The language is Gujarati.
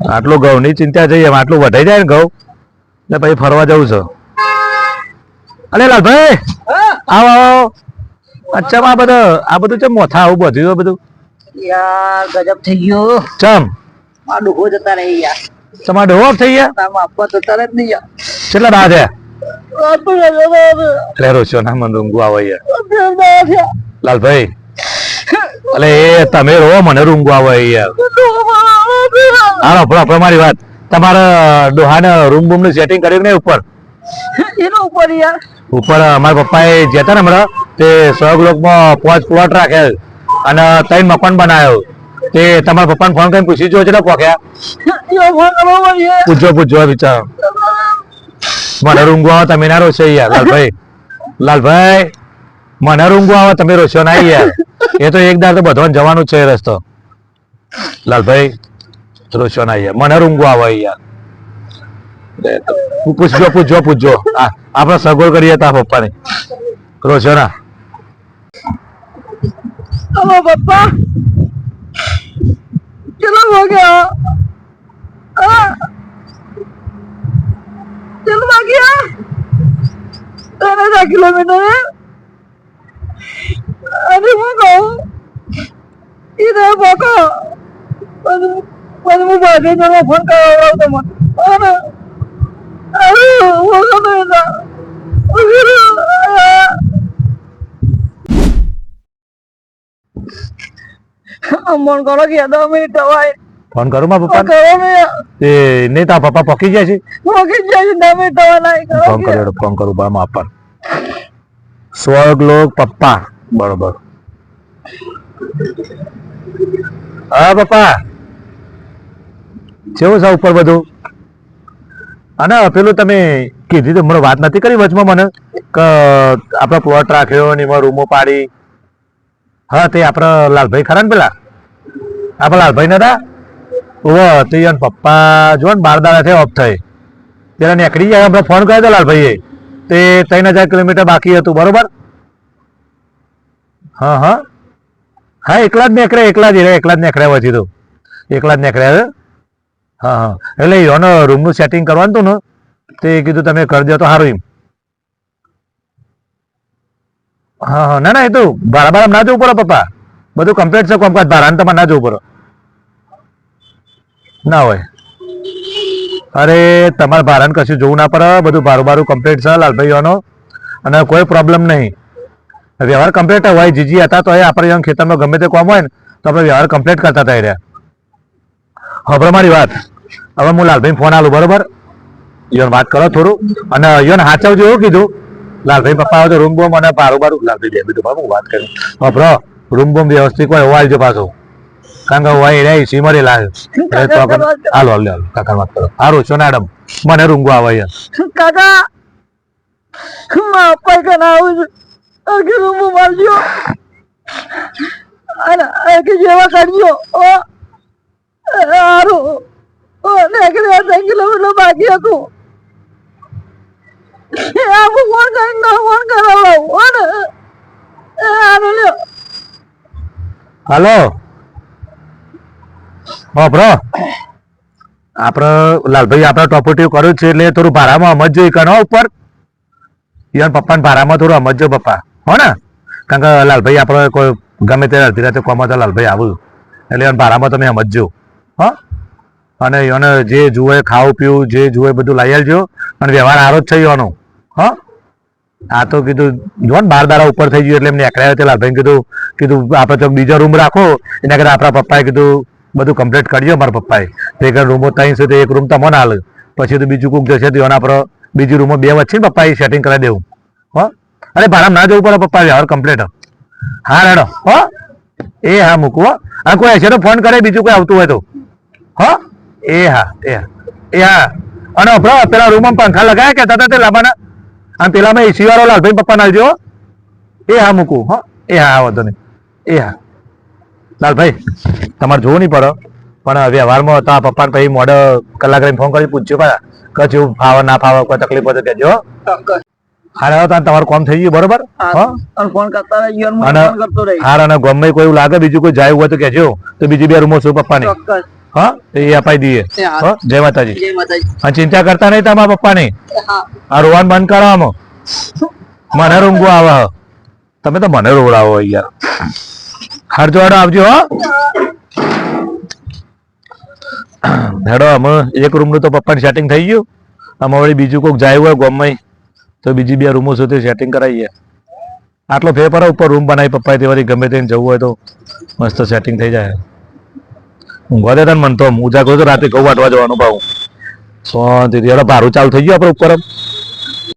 આટલું ઘઉંની ચિંતા એમ આટલું વઢાઈ જાય ને ઘઉં? ને પછી ફરવા જવું છે. અરે લાલભાઈ! આવો આવો અચ્છા આ બધું આ બધું છે મોથા આવું બધું બધું? યાર ગજબ થઈ ગયો. ચમ? આ ડોહો જતા રહી યાર. તમારા ડોહો થઈ ગયા? તારમાં આપવા તો તરત જ નહીં યાર. કેટલા દા છે આ તો ગજબ આવે. અરે રોશો ના મને રૂંગું આવે યાર. લાલભાઈ અલે એ તમે રો મને રૂંગું આવે યાર. મારો. હાલો આપણો આપણે મારી વાત. તમારે ડોહાને રૂમ બૂમનું સેટિંગ કર્યું ને ઉપર? એનો ઉપર યાર. ઉપર અમારા પપ્પાએ જતા ને હમણાં તે સહગલોકમાં પાંચ પ્લોટ રાખેલ અને ત્રણ મકાન બનાવ્યો તે તમારા પપ્પાને ફોન કરીને પૂછી જો છે પોક્યા. યો ફોન કરવો પડશે. પૂછજો પૂછજો બિચારો મને રૂંગો આવે તમે ના રોશો યાર લાલભાઈ. લાલભાઈ મને રૂંગો આવે તમે રોશો ના યાર એ તો એક દાર તો બધો જવાનું છે રસ્તો. લાલભાઈ રોશો ના યાર મને રૂંગો આવે યાર એ તો પૂછજો પૂછજો પૂછજો આ આપણે સગવડ કરીએ તા પપ્પાની રોશો ના હલો પપ્પા ચલો વાગ્યા હા ચલો વાગ્યા ત્રણ હજાર કિલોમીટર હે? અને હું કહું ઈને પોકો પછી પછી હું બાજુ જણો ફોન કરવા તો મને અને અરે હું ગમે ના મન કરો કે દસ મિનિટ હોય ફોન કરું મારા પપ્પા કરો ને તે નહીં તા પપ્પા પકી ગયા છે મોકી જાય દસ મિનિટ હોય નહીં કરો ફોન કે કર્યો ફોન કરું બા માપન સ્વર્ગ લોક પપ્પા બરોબર હા પપ્પા કેવું છે ઉપર બધું. અને પેલું તમે કીધી તો મને વાત નથી કરી વચમાં મને, કે આપણે પ્લોટ રાખ્યો ને એમાં રૂમો પાડી. હા, તે આપણા લાલભાઈ ખરા ને પેલા? આપણા લાલભાઈ નતા? ઓહો તે ઈયોન પપ્પા જો ને બાર દાડા ઓફ થઈ. પેલા નીકળી જાય આપણે ફોન કર્યો હતો લાલભાઈએ. તે ત્રણ હજાર કિલોમીટર બાકી હતું, બરોબર? હા હા. હા, એકલા જ નીકળે એકલા જ એકલા જ નીકળ્યા પછી તો. એકલા જ નીકળ્યા હા હા. એટલે એનો રૂમનું સેટિંગ કરવાનું હતું ને, તે કીધું તમે કરી દો તો સારું એમ. હા હા. ના ના, એ તો ભાડા ભાડા ના જવું પડે પપ્પા. બધું કમ્પ્લીટ છે, કોમકાજ ભાડા તમારે ના જવું પડે. ના હોય. અરે, તમારે ભાડાને કશું જોવું ના પડે. બધું ભારું બારું કમ્પ્લીટ છે લાલભાઈઓનો અને કોઈ પ્રોબ્લેમ નહીં. વ્યવહાર કમ્પ્લીટ હોય. જીજી હતા તો એ આપણે ખેતરમાં ગમે તે કોમ હોય ને, તો આપણે વ્યવહાર કમ્પ્લીટ કરતા થઈ રહ્યા. હવે મારી વાત. હવે હું લાલભાઈ ફોન આલું, બરોબર? યોન વાત કરો થોડું. અને યોન હાચવજો એવું કીધું. લાલભાઈ પપ્પા આવે રૂમ બોમ અને બારું બારું લાલભાઈ બે બીજું બાબુ વાત કરી. હભરો રૂમ બોમ વ્યવસ્થિત હોય હોવા પાછું. કારણ કે હોય રે સીમરી લાગે. એટલે તો હાલો હાલો હાલો. કાકા, વાત કરો. સારું છો મેડમ મને રૂંગો આવે યાર કાકા, મારા પપ્પા ના આવું અરખી રૂમ મારજો અને અરખી જેવા કરજો ઓ ને એ આનું લ્યો હાલો બરો આપણે લાલભાઈ આપણે ટોપોટીવ કર્યું છે એટલે થોડું ભાડામાં સમજજો એ કણો ઉપર યાર પપ્પાને ભાડામાં થોડું સમજજો પપ્પા હો ને કારણ કે લાલભાઈ આપણે કોઈ ગમે તે અડધી રાતે કોમાં તો લાલભાઈ આવું એટલે ભાડામાં તમે સમજજો હો? અને એને જે જુએ, ખાવું, પીવું, જે જુએ, બધું લઈ આવજો અને વ્યવહાર સારો જ છે એનો હા? આ તો કીધું જો ને, બાર દારા ઉપર થઈ ગયું એટલે એમને એકડા તે લાલભાઈ કીધું કીધું, આપણે તો બીજો રૂમ રાખો. એના કરતા આપણા પપ્પાએ કીધું, બધું કમ્પ્લીટ કરજો મારા પપ્પાએ. તે કે રૂમો ત્રણ છે, તો એક રૂમ તમને હાલ પછી તો બીજું કોઈક જશે તો એના આપણે બીજી રૂમો બે વચ્ચે પપ્પાએ સેટિંગ કરાવી દેવું. હો? અરે ભાડા ના જવું પડે પપ્પા વ્યવહાર કમ્પ્લીટ હા, રેડો. હો? એ હા મૂકવો હા. કોઈ હશે તો ફોન કરે, બીજું કોઈ આવતું હોય તો. હો? એ હા એ હા. એ હા. અને અભરો પેલા રૂમમાં પંખા લગાયા કે દાદા તે લાંબાના? અને પેલામાં એસી વાળો લાલભાઈ પપ્પા જો એ હા મૂકું હો. એ હા વાંધો નહીં. એ હા. લાલભાઈ તમારે જોવું નહીં પડે. પણ વ્યવહારમાં તો આ પપ્પાને પછી મોડે કલાક રહીને ફોન કરી પૂછ્યો પાછા. કે જેવું ફાવે ના ફાવે કોઈ તકલીફ હોય તો કહેજો હારે હવે તમારું કામ થઈ ગયું બરોબર? હાર અને ગમે કોઈ લાગે બીજું કોઈ જાય હોય તો કહેજો. તો બીજી બે રૂમો છું પપ્પાની. હા એ અપાઈ દઈએ. હા. હો જય માતાજી. જય માતાજી. ચિંતા કરતા નહીં તમારા પપ્પાની. ની આ રોવાન બંધ કરો આમાં મને રૂંગું આવે તમે તો મને રોવડાવો યાર હારજો જોડો આવજો હા. હેડો અમે એક રૂમનું તો પપ્પાની સેટિંગ થઈ ગયું. અમે વળી બીજું કોઈક જાય હોય ગોમમાં. તો બીજી બે રૂમો સુધી સેટિંગ કરાવીએ. આટલો ફેર ઉપર રૂમ બનાવી પપ્પાએ તે વળી ગમે તેને જવું હોય તો મસ્ત સેટિંગ થઈ જાય. ઊંઘવા દે ને મન તો. હું જાગો તો રાતે ઘઉં વાટવા જવાનું પાછું શાંતિથી હેડો ભારું ચાલુ થઈ ગયું આપણે ઉપર